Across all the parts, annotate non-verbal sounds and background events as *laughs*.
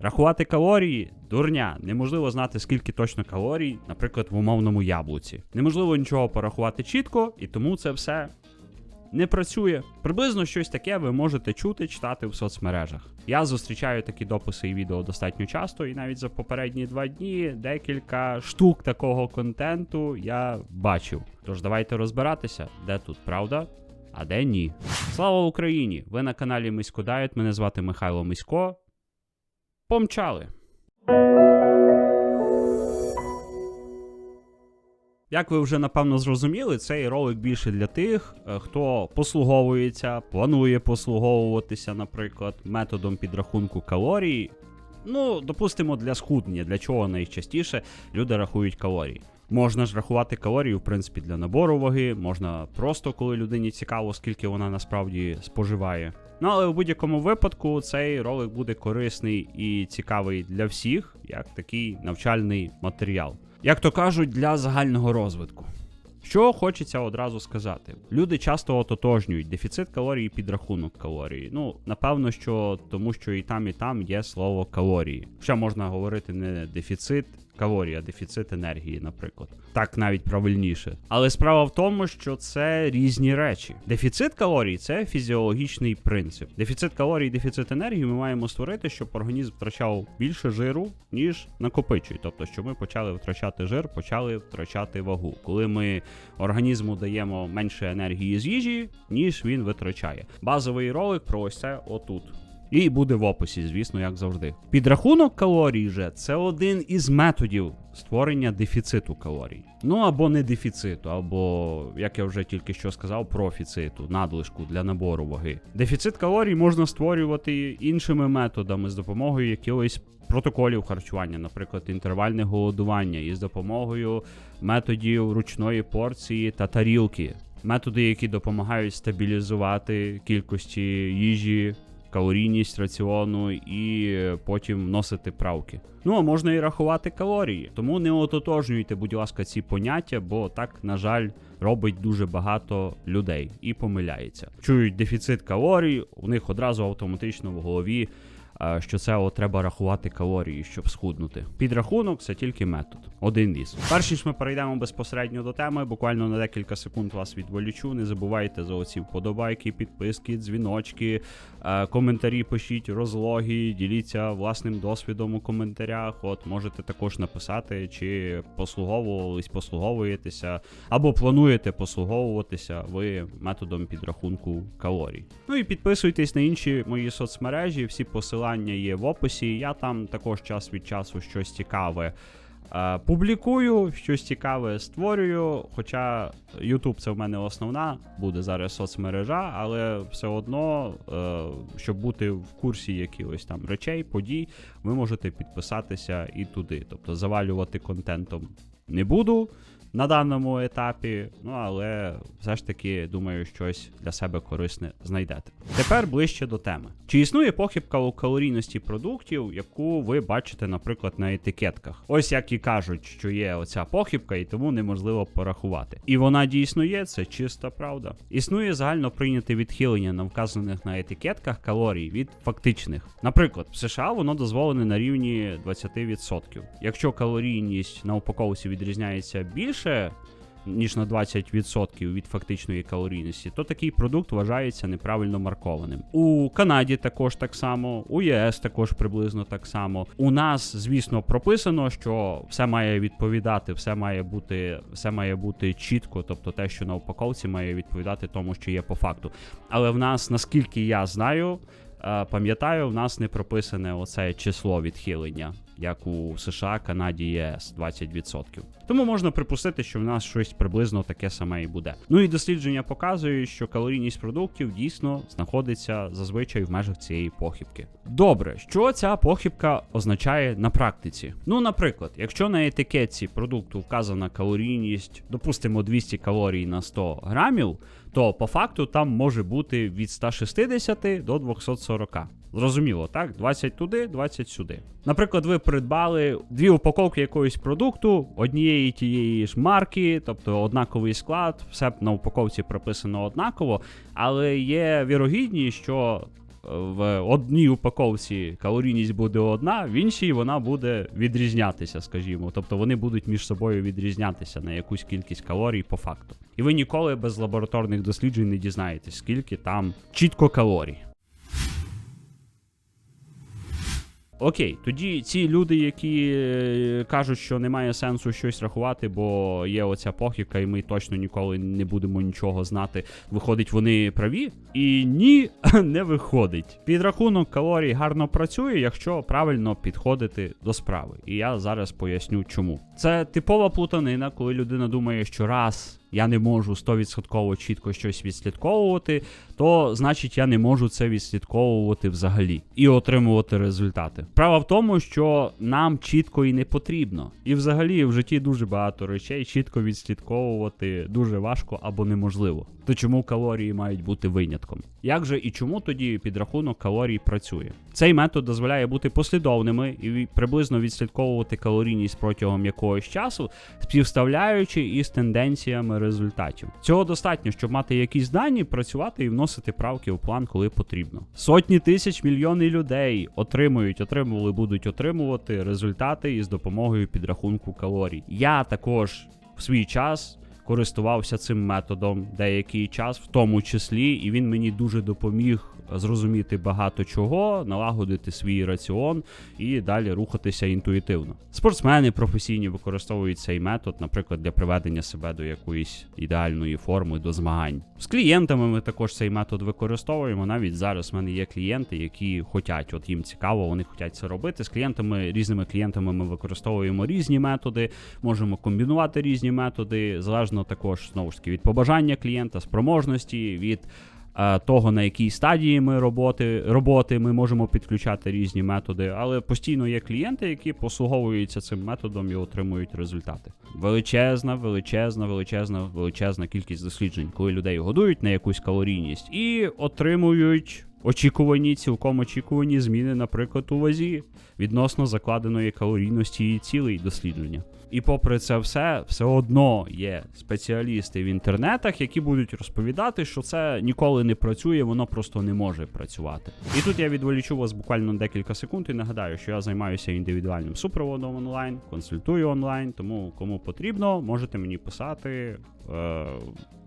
Рахувати калорії дурня. Неможливо знати, скільки точно калорій, наприклад, в умовному яблуці. Неможливо нічого порахувати чітко, і тому це все не працює. Приблизно щось таке ви можете чути, читати в соцмережах. Я зустрічаю такі дописи і відео достатньо часто, і навіть за попередні два дні декілька штук такого контенту я бачив. Тож давайте розбиратися, де тут правда, а де ні. Слава Україні! Ви на каналі Мисько Дайет. Мене звати Михайло Мисько. Помчали! Як ви вже напевно зрозуміли, цей ролик більше для тих, е, хто послуговується, планує послуговуватися, наприклад, методом підрахунку калорій. Ну, допустимо, для схуднення, для чого найчастіше люди рахують калорії. Можна ж рахувати калорії, в принципі, для набору ваги, можна просто, коли людині цікаво, скільки вона насправді споживає. Ну але в будь-якому випадку цей ролик буде корисний і цікавий для всіх, як такий навчальний матеріал. Як то кажуть, для загального розвитку. Що хочеться одразу сказати, люди часто ототожнюють дефіцит калорій і підрахунок калорій. Ну, напевно, що тому, що і там, і там є слово калорії. Ще можна говорити не дефіцит калорій, а дефіцит енергії, наприклад. Так навіть правильніше. Але справа в тому, що це різні речі. Дефіцит калорій це фізіологічний принцип. Дефіцит калорій дефіцит енергії ми маємо створити, щоб організм втрачав більше жиру, ніж накопичує. Тобто, щоб ми почали втрачати жир, почали втрачати вагу. Коли ми організму даємо менше енергії з їжі, ніж він витрачає. Базовий ролик про ось це отут. І буде в описі, звісно, як завжди. Підрахунок калорій же це один із методів створення дефіциту калорій. Ну або не дефіциту, або, як я вже тільки що сказав, профіциту, надлишку для набору ваги. Дефіцит калорій можна створювати іншими методами з допомогою якихось протоколів харчування, наприклад, інтервальне голодування, і з допомогою методів ручної порції та тарілки. Методи, які допомагають стабілізувати кількості їжі калорійність раціону і потім вносити правки. Ну а можна і рахувати калорії. Тому не ототожнюйте, будь ласка, ці поняття, бо так, на жаль, робить дуже багато людей і помиляється. Чують дефіцит калорій, у них одразу автоматично в голові. Е, Що це о, треба рахувати калорії, щоб схуднути. Підрахунок це тільки метод. Один із. Перш ніж ми перейдемо безпосередньо до теми, буквально на декілька секунд вас відволічу. Не забувайте за оці вподобайки, підписки, дзвіночки, е, коментарі пишіть, розлоги, діліться власним досвідом у коментарях. От можете також написати, чи послуговувались, послуговуєтеся, або плануєте послуговуватися ви методом підрахунку калорій. Ну і підписуйтесь на інші мої соцмережі, всі посилання є в описі. Я там також час від часу щось цікаве. е, Публікую, щось цікаве створюю. Хоча YouTube це в мене основна буде зараз соцмережа, але все одно, е, щоб бути в курсі якихось там речей, подій, ви можете підписатися і туди. Тобто завалювати контентом не буду на даному етапі, ну але все ж таки думаю, щось для себе корисне знайдете. Тепер ближче до теми. Чи існує похибка у калорійності продуктів, яку ви бачите, наприклад, на етикетках? Ось як і кажуть, що є оця похибка, і тому неможливо порахувати. І вона дійсно є, це чиста правда. Існує загально прийняте відхилення на вказаних на етикетках калорій від фактичних. Наприклад, в США воно дозволене на рівні 20%. Якщо калорійність на упаковці відрізняється більше. Ніж на 20% від фактичної калорійності, то такий продукт вважається неправильно маркованим. У Канаді також так само, у ЄС також приблизно так само. У нас, звісно, прописано, що все має відповідати, все має бути, все має бути чітко, тобто те, що на упаковці має відповідати тому, що є по факту. Але в нас, наскільки я знаю, пам'ятаю, в нас не прописане оце число відхилення, як у США, Канаді, ЄС 20%. Тому можна припустити, що в нас щось приблизно таке саме і буде. Ну і дослідження показують, що калорійність продуктів дійсно знаходиться зазвичай в межах цієї похибки. Добре, що ця похибка означає на практиці? Ну, наприклад, якщо на етикетці продукту вказана калорійність, допустимо, 200 калорій на 100 грамів, то по факту там може бути від 160 до 240. Зрозуміло, так? 20 туди, 20 сюди. Наприклад, ви придбали дві упаковки якогось продукту однієї тієї ж марки, тобто однаковий склад, все на упаковці прописано однаково, але є вірогідність, що в одній упаковці калорійність буде одна, в іншій вона буде відрізнятися, скажімо. Тобто вони будуть між собою відрізнятися на якусь кількість калорій по факту. І ви ніколи без лабораторних досліджень не дізнаєтесь, скільки там чітко калорій. Окей, тоді ці люди, які е, кажуть, що немає сенсу щось рахувати, бо є оця похибка, і ми точно ніколи не будемо нічого знати. Виходить, вони праві? І ні, *laughs* не виходить. Підрахунок калорій гарно працює, якщо правильно підходити до справи. І я зараз поясню, чому. Це типова плутанина, коли людина думає, що раз. Я не можу 100% чітко щось відслідковувати, то значить я не можу це відслідковувати взагалі і отримувати результати. Справа в тому, що нам чітко і не потрібно. І взагалі в житті дуже багато речей чітко відслідковувати дуже важко або неможливо. То чому калорії мають бути винятком? Як же і чому тоді підрахунок калорій працює? Цей метод дозволяє бути послідовними і приблизно відслідковувати калорійність протягом якогось часу, співставляючи із тенденціями результатів. Цього достатньо, щоб мати якісь дані, працювати і вносити правки у план, коли потрібно. Сотні тисяч мільйони людей отримують, отримували, будуть отримувати результати із допомогою підрахунку калорій. Я також в свій час. Користувався цим методом деякий час, в тому числі, і він мені дуже допоміг зрозуміти багато чого, налагодити свій раціон і далі рухатися інтуїтивно. Спортсмени професійні використовують цей метод, наприклад, для приведення себе до якоїсь ідеальної форми до змагань. З клієнтами ми також цей метод використовуємо. Навіть зараз в мене є клієнти, які хочуть, от їм цікаво, вони хочуть це робити. З клієнтами, різними клієнтами ми використовуємо різні методи, можемо комбінувати різні методи, залежно також знову ж таки від побажання клієнта, спроможності, від того, на якій стадії ми роботи, роботи ми можемо підключати різні методи, але постійно є клієнти, які послуговуються цим методом і отримують результати. Величезна, величезна, величезна, величезна кількість досліджень, коли людей годують на якусь калорійність і отримують. Очікувані, цілком очікувані зміни, наприклад, у вазі відносно закладеної калорійності цілей дослідження. І попри це все, все одно є спеціалісти в інтернетах, які будуть розповідати, що це ніколи не працює, воно просто не може працювати. І тут я відволічу вас буквально декілька секунд і нагадаю, що я займаюся індивідуальним супроводом онлайн, консультую онлайн, тому кому потрібно, можете мені писати. Е-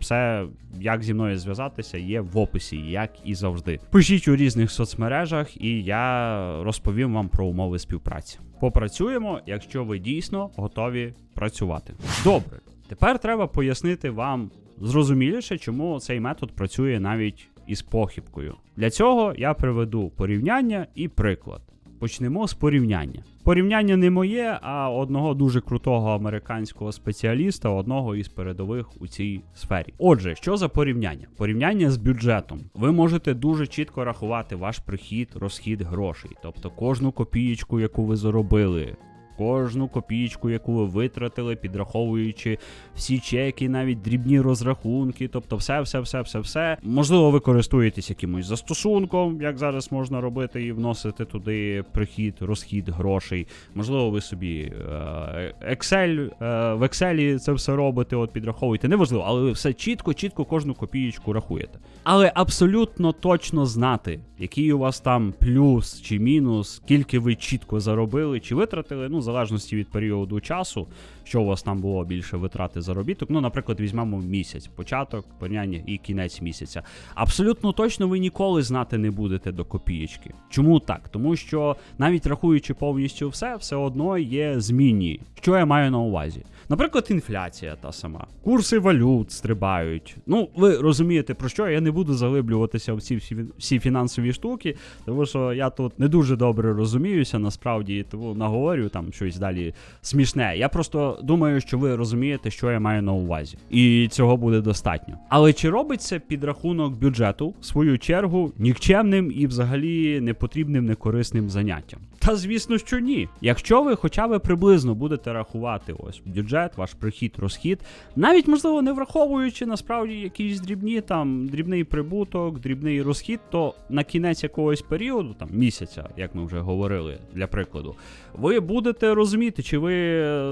все, як зі мною зв'язатися, є в описі, як і завжди. Пишіть у різних соцмережах, і я розповім вам про умови співпраці. Попрацюємо, якщо ви дійсно готові працювати. Добре, тепер треба пояснити вам зрозуміліше, чому цей метод працює навіть із похибкою. Для цього я приведу порівняння і приклад. Почнемо з порівняння. Порівняння не моє, а одного дуже крутого американського спеціаліста, одного із передових у цій сфері. Отже, що за порівняння? Порівняння з бюджетом. Ви можете дуже чітко рахувати ваш прихід, розхід грошей, тобто кожну копієчку, яку ви заробили. Кожну копійку, яку ви витратили, підраховуючи всі чеки, навіть дрібні розрахунки, тобто все, все, все, все, все. Можливо, ви користуєтесь якимось застосунком, як зараз можна робити, і вносити туди прихід, розхід грошей. Можливо, ви собі е, Excel, е, в Excel це все робите, от підраховуєте. Неважливо, але ви все чітко, чітко кожну копієчку рахуєте. Але абсолютно точно знати, який у вас там плюс чи мінус, скільки ви чітко заробили чи витратили, ну, залежності від періоду часу, що у вас там було більше витрати заробіток. Ну, наприклад, візьмемо місяць, початок, порівняння і кінець місяця. Абсолютно точно ви ніколи знати не будете до копієчки. Чому так? Тому що навіть рахуючи повністю все, все одно є змінні. Що я маю на увазі? Наприклад, інфляція та сама, курси валют стрибають. Ну, ви розумієте про що? Я не буду заглиблюватися в ці всі, всі фінансові штуки, тому що я тут не дуже добре розуміюся, насправді, тому наговорю там щось далі смішне. Я просто думаю, що ви розумієте, що я маю на увазі, і цього буде достатньо. Але чи робиться підрахунок бюджету в свою чергу нікчемним і взагалі непотрібним, некорисним заняттям? Та звісно, що ні. Якщо ви хоча б приблизно будете рахувати ось бюджет, ваш прихід, розхід, навіть можливо не враховуючи насправді якісь дрібні там дрібний прибуток, дрібний розхід, то на кінець якогось періоду, там місяця, як ми вже говорили, для прикладу, ви будете розуміти, чи ви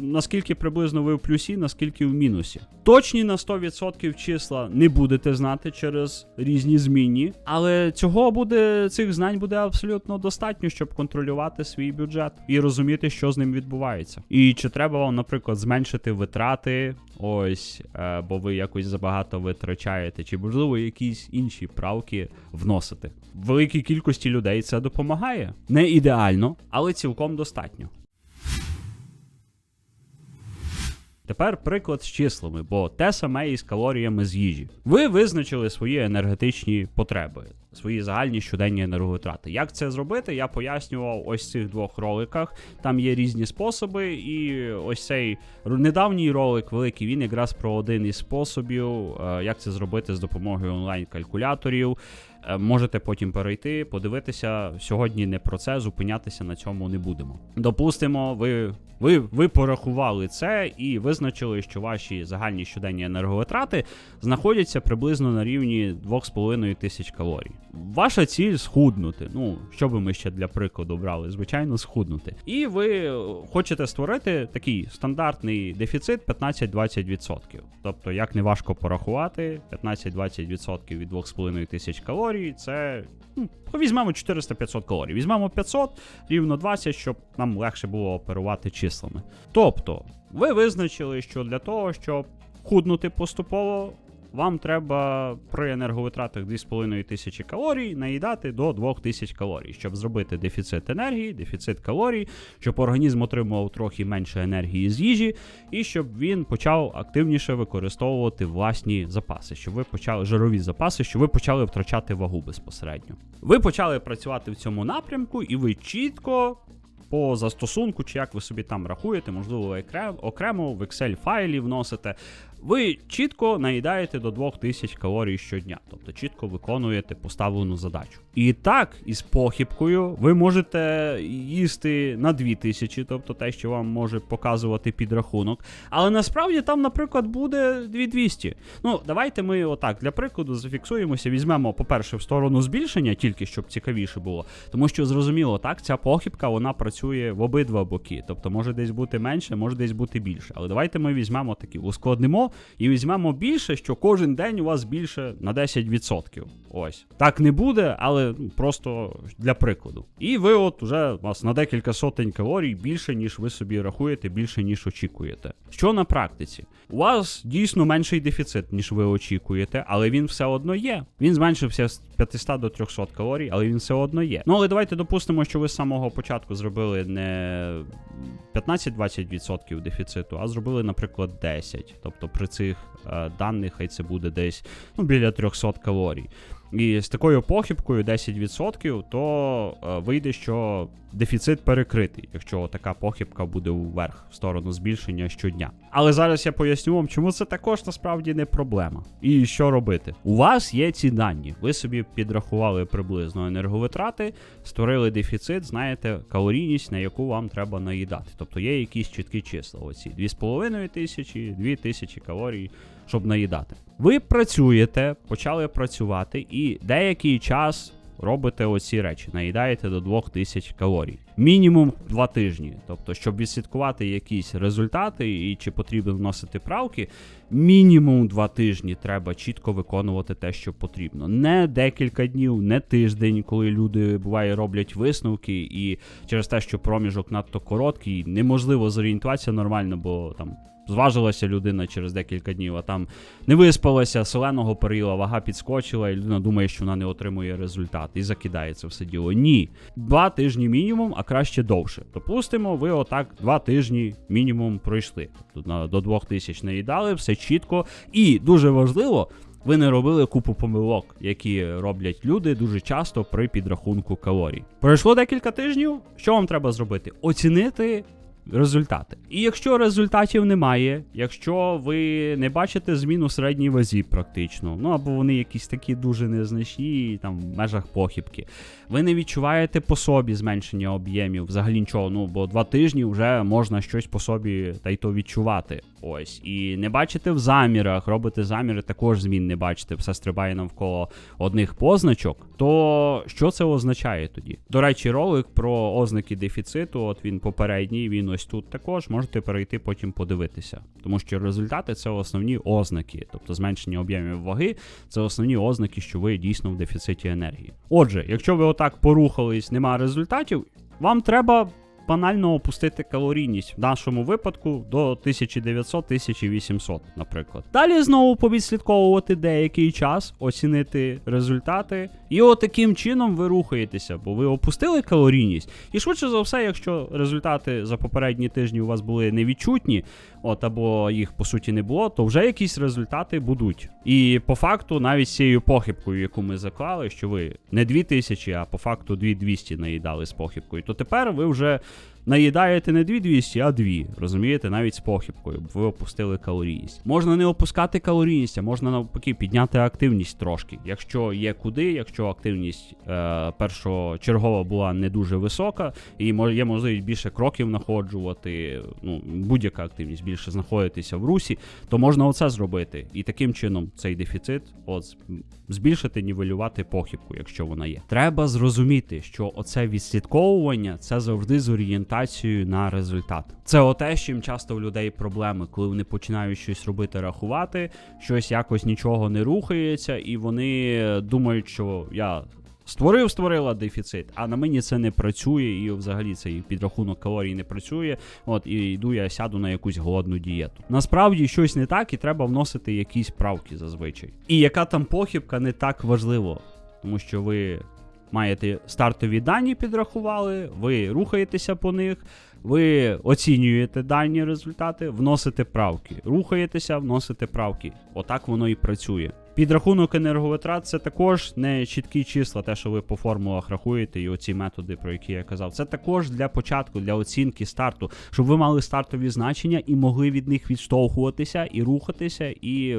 наскільки приблизно ви в плюсі, наскільки в мінусі. Точні на 100% числа не будете знати через різні змінні, але цього буде цих знань буде абсолютно достатньо, щоб контролювати свій бюджет і розуміти, що з ним відбувається. І чи треба вам, наприклад, зменшити витрати, ось, е, бо ви якось забагато витрачаєте, чи можливо якісь інші правки вносити. Великій кількості людей це допомагає. Не ідеально, але цілком достатньо. Тепер приклад з числами, бо те саме і з калоріями з їжі. Ви визначили свої енергетичні потреби, свої загальні щоденні енерговитрати. Як це зробити, я пояснював ось в цих двох роликах. Там є різні способи, і ось цей недавній ролик великий він якраз про один із способів, е, як це зробити з допомогою онлайн-калькуляторів. Е, Можете потім перейти, подивитися. Сьогодні не про це, зупинятися на цьому не будемо. Допустимо, ви, ви, ви порахували це і визначили, що ваші загальні щоденні енерговитрати знаходяться приблизно на рівні 2,5 тисяч калорій. Ваша ціль схуднути. Ну, що би ми ще для прикладу брали? Звичайно, схуднути. І ви хочете створити такий стандартний дефіцит 15-20%. Тобто, як не важко порахувати, 15-20% від 2,5 тисяч калорій це. Ну, візьмемо 400-500 калорій. Візьмемо 500, рівно 20, щоб нам легше було оперувати числами. Тобто, ви визначили, що для того, щоб худнути поступово, вам треба при енерговитратах 2,5 тисячі калорій наїдати до 2000 калорій, щоб зробити дефіцит енергії, дефіцит калорій, щоб організм отримував трохи менше енергії з їжі, і щоб він почав активніше використовувати власні запаси, щоб ви почали жирові запаси, щоб ви почали втрачати вагу безпосередньо. Ви почали працювати в цьому напрямку, і ви чітко по застосунку, чи як ви собі там рахуєте, можливо, окремо в Excel файлі вносите. Ви чітко наїдаєте до 2000 калорій щодня, тобто чітко виконуєте поставлену задачу. І так, із похибкою ви можете їсти на 2000, тобто те, що вам може показувати підрахунок. Але насправді там, наприклад, буде 2200. Ну, давайте ми отак для прикладу зафіксуємося, візьмемо, по-перше, в сторону збільшення, тільки щоб цікавіше було. Тому що зрозуміло, так, ця похибка вона працює в обидва боки. Тобто може десь бути менше, може десь бути більше. Але давайте ми візьмемо такі, ускладнимо і візьмемо більше, що кожен день у вас більше на 10%. Ось. Так не буде, але ну, просто для прикладу. І ви от уже у вас на декілька сотень калорій більше, ніж ви собі рахуєте, більше, ніж очікуєте. Що на практиці? У вас дійсно менший дефіцит, ніж ви очікуєте, але він все одно є. Він зменшився з 500 до 300 калорій, але він все одно є. Ну але давайте допустимо, що ви з самого початку зробили не 15-20% дефіциту, а зробили, наприклад, 10. Тобто цих е, даних хай це буде десь ну, біля 300 калорій. І з такою похибкою 10%, то е, вийде, що дефіцит перекритий, якщо така похибка буде вверх в сторону збільшення щодня. Але зараз я поясню вам, чому це також насправді не проблема. І що робити? У вас є ці дані. Ви собі підрахували приблизно енерговитрати, створили дефіцит, знаєте калорійність, на яку вам треба наїдати. Тобто є якісь чіткі числа. Оці 2,5 тисячі, 2 тисячі калорій, щоб наїдати. Ви працюєте, почали працювати, і деякий час робите оці речі, наїдаєте до 2000 калорій. Мінімум 2 тижні. Тобто, щоб відслідкувати якісь результати і чи потрібно вносити правки, мінімум 2 тижні треба чітко виконувати те, що потрібно. Не декілька днів, не тиждень, коли люди буває роблять висновки, і через те, що проміжок надто короткий, неможливо зорієнтуватися нормально, бо там. Зважилася людина через декілька днів, а там не виспалася, соленого періла, вага підскочила, і людина думає, що вона не отримує результат і закидає це все діло. Ні. Два тижні мінімум, а краще довше. Допустимо, ви отак два тижні мінімум пройшли. Тобто на, до двох тисяч наїдали, все чітко. І дуже важливо. Ви не робили купу помилок, які роблять люди дуже часто при підрахунку калорій. Пройшло декілька тижнів. Що вам треба зробити? Оцінити результати. І якщо результатів немає, якщо ви не бачите зміну середній вазі практично, ну або вони якісь такі дуже незначні, там в межах похибки, ви не відчуваєте по собі зменшення об'ємів, взагалі нічого, ну бо два тижні вже можна щось по собі та й то відчувати. Ось, і не бачите в замірах, робите заміри, також змін не бачите, все стрибає навколо одних позначок. То що це означає тоді? До речі, ролик про ознаки дефіциту, от він попередній, він ось тут також. Можете перейти потім подивитися. Тому що результати це основні ознаки, тобто зменшення об'ємів ваги, це основні ознаки, що ви дійсно в дефіциті енергії. Отже, якщо ви отак порухались, нема результатів, вам треба банально опустити калорійність в нашому випадку до 1900-1800, наприклад. Далі знову повідслідковувати деякий час, оцінити результати, і от таким чином ви рухаєтеся, бо ви опустили калорійність. І швидше за все, якщо результати за попередні тижні у вас були невідчутні, от або їх по суті не було, то вже якісь результати будуть. І по факту, навіть цією похибкою, яку ми заклали, що ви не 2000, а по факту 2200 наїдали з похибкою, то тепер ви вже наїдаєте не 2200, а 2, розумієте, навіть з похибкою, бо ви опустили калорійність. Можна не опускати калорійність, а можна навпаки підняти активність трошки. Якщо є куди, якщо активність е, першочергова була не дуже висока, і є можливість більше кроків знаходжувати, ну будь-яка активність більше знаходитися в русі, то можна оце зробити. І таким чином цей дефіцит от збільшити, нівелювати похибку, якщо вона є. Треба зрозуміти, що оце відслідковування це завжди з орієнтацією на результат. Це оте, з чим часто в людей проблеми, коли вони починають щось робити, рахувати, щось якось нічого не рухається, і вони думають, що я. Створив, створила дефіцит, а на мені це не працює, і взагалі цей підрахунок калорій не працює. От і йду я сяду на якусь голодну дієту. Насправді щось не так, і треба вносити якісь правки зазвичай. І яка там похибка не так важливо, тому що ви маєте стартові дані підрахували, ви рухаєтеся по них, ви оцінюєте дані результати, вносите правки. Рухаєтеся, вносите правки. Отак воно і працює. Підрахунок енерговитрат це також не чіткі числа, те, що ви по формулах рахуєте, і оці методи, про які я казав. Це також для початку, для оцінки старту, щоб ви мали стартові значення і могли від них відштовхуватися і рухатися, і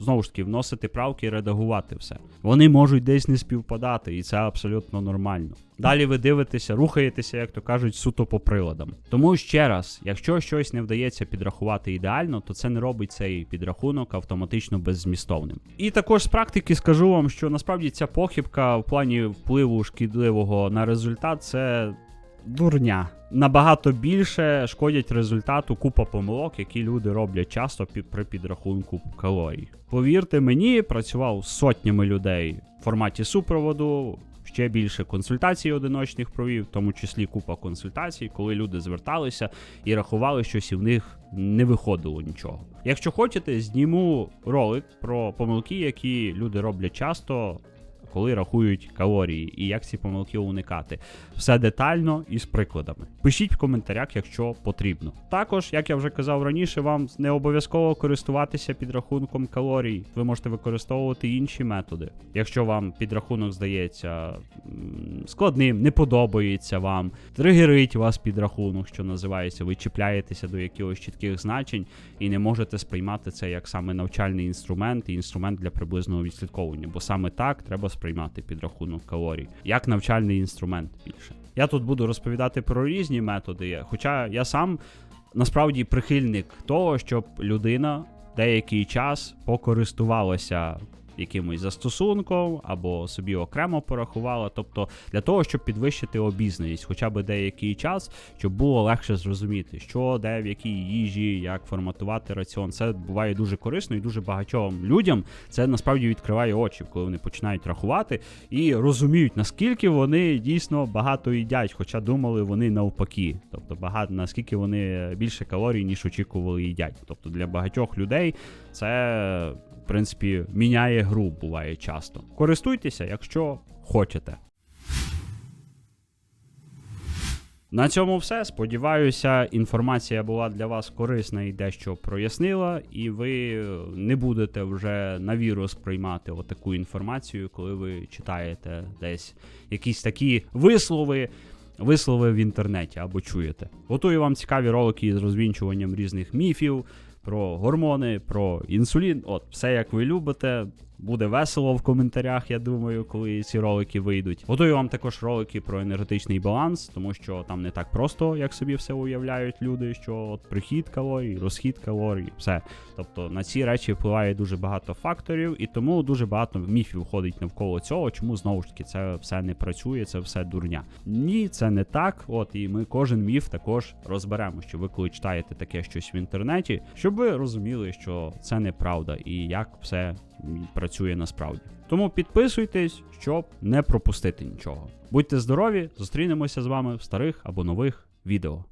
знову ж таки вносити правки і редагувати все. Вони можуть десь не співпадати, і це абсолютно нормально. Далі ви дивитеся, рухаєтеся, як то кажуть, суто по приладам. Тому ще раз, якщо щось не вдається підрахувати ідеально, то це не робить цей підрахунок автоматично беззмістовним. І також з практики скажу вам, що насправді ця похибка в плані впливу шкідливого на результат це дурня. Набагато більше шкодять результату купа помилок, які люди роблять часто пі- при підрахунку калорій. Повірте мені, працював сотнями людей в форматі супроводу. Ще більше консультацій одиночних провів, в тому числі купа консультацій, коли люди зверталися і рахували щось, і в них не виходило нічого. Якщо хочете, зніму ролик про помилки, які люди роблять часто, коли рахують калорії, і як ці помилки уникати. Все детально і з прикладами. Пишіть в коментарях, якщо потрібно. Також, як я вже казав раніше, вам не обов'язково користуватися підрахунком калорій. Ви можете використовувати інші методи. Якщо вам підрахунок здається складним, не подобається вам, тригерить вас підрахунок, що називається, ви чіпляєтеся до якихось чітких значень і не можете сприймати це як саме навчальний інструмент і інструмент для приблизного відслідковування, бо саме так треба сприймати підрахунок калорій, як навчальний інструмент більше. Я тут буду розповідати про різні методи, хоча я сам насправді прихильник того, щоб людина деякий час покористувалася якимось застосунком або собі окремо порахувала, тобто для того, щоб підвищити обізнаність, хоча б деякий час, щоб було легше зрозуміти, що де в якій їжі, як форматувати раціон. Це буває дуже корисно і дуже багатьом людям це насправді відкриває очі, коли вони починають рахувати і розуміють, наскільки вони дійсно багато їдять, хоча думали вони навпаки. Тобто багато наскільки вони більше калорій, ніж очікували їдять. Тобто для багатьох людей це принципі міняє гру, буває часто. Користуйтеся, якщо хочете. На цьому все. Сподіваюся, інформація була для вас корисна і дещо прояснила, і ви не будете вже на віру сприймати отаку інформацію, коли ви читаєте десь якісь такі вислови. Вислови в інтернеті або чуєте. Готую вам цікаві ролики з розвінчуванням різних міфів про гормони, про інсулін. От, все як ви любите. Буде весело в коментарях, я думаю, коли ці ролики вийдуть. Готую вам також ролики про енергетичний баланс, тому що там не так просто, як собі все уявляють люди, що от прихід калорій, розхід калорій, все. Тобто на ці речі впливає дуже багато факторів, і тому дуже багато міфів ходить навколо цього, чому знову ж таки це все не працює, це все дурня. Ні, це не так. От і ми кожен міф також розберемо, що ви коли читаєте таке щось в інтернеті, щоб ви розуміли, що це неправда і як все працює насправді. Тому підписуйтесь, щоб не пропустити нічого. Будьте здорові, зустрінемося з вами в старих або нових відео.